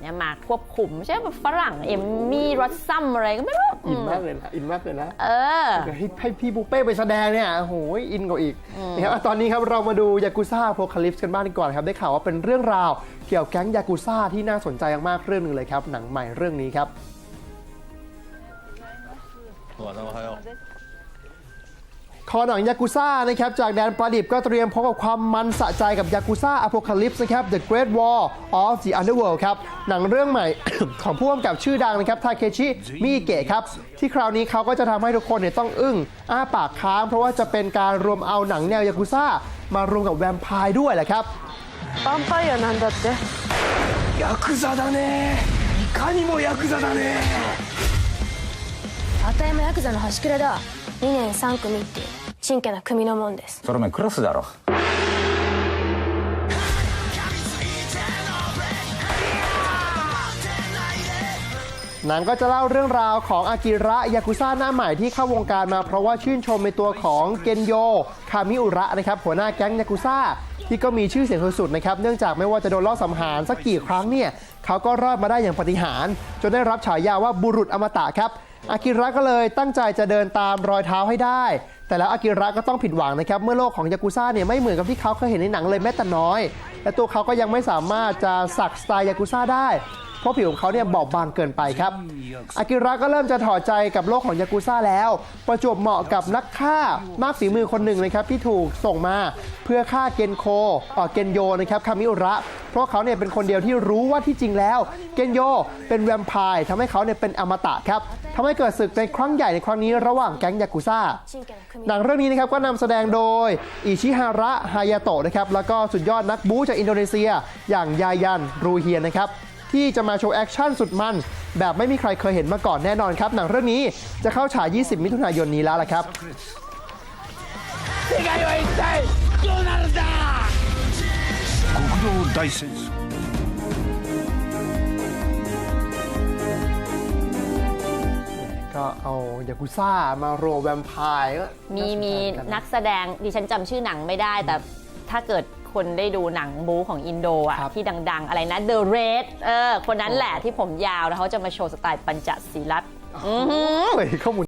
เนี่ยมาควบคุมไม่ใช่แบบฝรั่งเอมมี่รอสซัมอะไรก็ไม่รู้อินมากเลยนะอินมากเลยนะเออให้ให้พี่บุฟเป้ไปแสดงเนี่ยโอ้โหอินกว่าอีกนะครับอะตอนนี้ครับเรามาดูยากุซ่าโพคาลิปส์กันบ้างดีกว่าครับได้ข่าวว่าเป็นเรื่องราวเกี่ยวกับแก๊งยากุซ่าที่น่าสนใจมากๆเรื่องหนึ่งเลยครับหนังใหม่เรื่องนี้ครับ おはようおはよう คอหนังยากุซ่านะครับจากแดนปลาดิบก็เตรียมพบกับความมันสะใจกับยากุซ่าอ p o คาลิปส์นะครับ The Great War of the Underworld ครับ หนังเรื่องใหม่ ของผู้กำกับชื่อดังนะครับทาเคชิมิเกะครับ ที่คราวนี้เขาก็จะทำให้ทุกคนเนี่ยต้องอึ้งอ้าปากค้าง เพราะว่าจะเป็นการรวมเอาหนังแนวยากุซ่ามารวมกับแวมไพร์ด้วยแหละครับ ヴァンパイアなんだってヤクザだねいかにもヤクザだねあたいもヤクザの端くれだ2年3組って いう真剣な組のもんですそれお前クラスだろ หนังก็จะเล่าเรื่องราวของอากิระยากุซ่าหน้าใหม่ที่เข้าวงการมาเพราะว่าชื่นชมในตัวของเกนโย คามิอุระนะครับหัวหน้าแก๊งยากุซ่าที่ก็มีชื่อเสียงสุดๆนะครับเนื่องจากไม่ว่าจะโดนลอบสังหารสักกี่ครั้งเนี่ยเขาก็รอดมาได้อย่างปาฏิหารย์จนได้รับฉายาว่าบุรุษอมตะครับ อากิระก็เลยตั้งใจจะเดินตามรอยเท้าให้ได้ แต่แล้วอากิระก็ต้องผิดหวังนะครับ เมื่อโลกของยากุซ่าเนี่ยไม่เหมือนกับที่เขาเคยเห็นในหนังเลยแม้แต่น้อย และตัวเขาก็ยังไม่สามารถจะสักสไตล์ยากุซ่าได้ พราะผิวของเขาเนี่ยบอบบางเกินไปครับ อากิระก็เริ่มจะถอดใจกับโลกของยากุซ่าแล้ว ประจบเหมาะกับนักฆ่ามากฝีมือคนหนึ่งนะครับที่ถูกส่งมาเพื่อฆ่าเกนโคอกเกนโยนะครับคามิอุระ เพราะเขาเนี่ยเป็นคนเดียวที่รู้ว่าที่จริงแล้ว เกนโยเป็นแวมไพร์ทำให้เขาเนี่ยเป็นอมตะครับทำให้เกิดศึกในครั้งใหญ่ในครั้งนี้ระหว่างแก๊งยากุซ่า หนังเรื่องนี้นะครับก็นำแสดงโดย อิชิฮาระ ฮายาโตะนะครับแล้วก็สุดยอดนักบู๊จากอินโดนีเซีย อย่างยายัน รูเฮียนะครับ ที่จะมาโชว์แอคชั่นสุดมัน แบบไม่มีใครเคยเห็นมาก่อนแน่นอนครับ หนังเรื่องนี้จะเข้าฉาย 20 มิถุนายนนี้แล้วล่ะครับ 世界は一体どうなるんだ国道大戦争 ก็เอายากุซ่ามารวมแวมไพร์ก็ มีมี าสใจ นักแสดงดิฉันจำชื่อหนังไม่ได้ แต่ถ้าเกิด คนได้ดูหนังบู๊ของอินโดอะครับที่ดังๆ อะไรนะ The Red เออคนนั้นแหละที่ผมยาวแล้วเขาจะมาโชว์สไตล์ปัญจศีลัตน์เฮ้ยข้อมูล